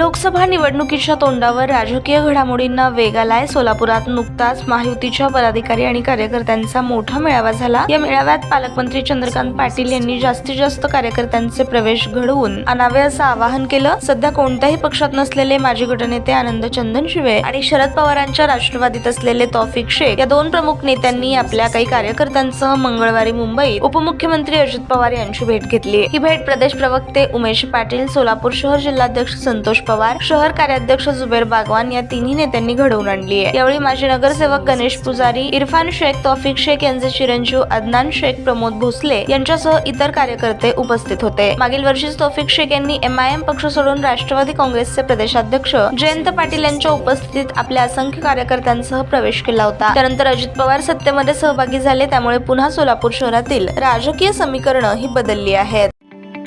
लोकसभा निवडणुकीच्या तोंडावर राजकीय घडामोडींना वेग आलाय. सोलापुरात नुकताच महायुतीच्या पदाधिकारी आणि कार्यकर्त्यांचा मोठा मेळावा झाला. या मेळाव्यात पालकमंत्री चंद्रकांत पाटील यांनी जास्तीत जास्त कार्यकर्त्यांचे प्रवेश घडवून आणावे असं आवाहन केलं. सध्या कोणत्याही पक्षात नसलेले माजी गटनेते आनंद चंदन शिवे आणि शरद पवारांच्या राष्ट्रवादीत असलेले तौफिक शेख या दोन प्रमुख नेत्यांनी आपल्या काही कार्यकर्त्यांसह मंगळवारी मुंबईत उपमुख्यमंत्री अजित पवार यांची भेट घेतली. ही भेट प्रदेश प्रवक्ते उमेश पाटील सोलापूर शहर जिल्हाध्यक्ष संतोष पवार शहर कार्याध्यक्ष जुबेर बागवान या तिन्ही नेत्यांनी घडवून आणली आहे. यावेळी माजी नगरसेवक गणेश पुजारी इरफान शेख तौफिक शेख यांचे चिरंजीव अदनान शेख प्रमोद भोसले यांच्यासह इतर कार्यकर्ते उपस्थित होते. मागील वर्षीच तौफिक शेख यांनी एम आयएम पक्ष सोडून राष्ट्रवादी काँग्रेसचे प्रदेशाध्यक्ष जयंत पाटील यांच्या उपस्थितीत आपल्या असंख्य कार्यकर्त्यांसह प्रवेश केला होता. त्यानंतर अजित पवार सत्तेमध्ये सहभागी झाले त्यामुळे पुन्हा सोलापूर शहरातील राजकीय समीकरणं ही बदलली आहेत.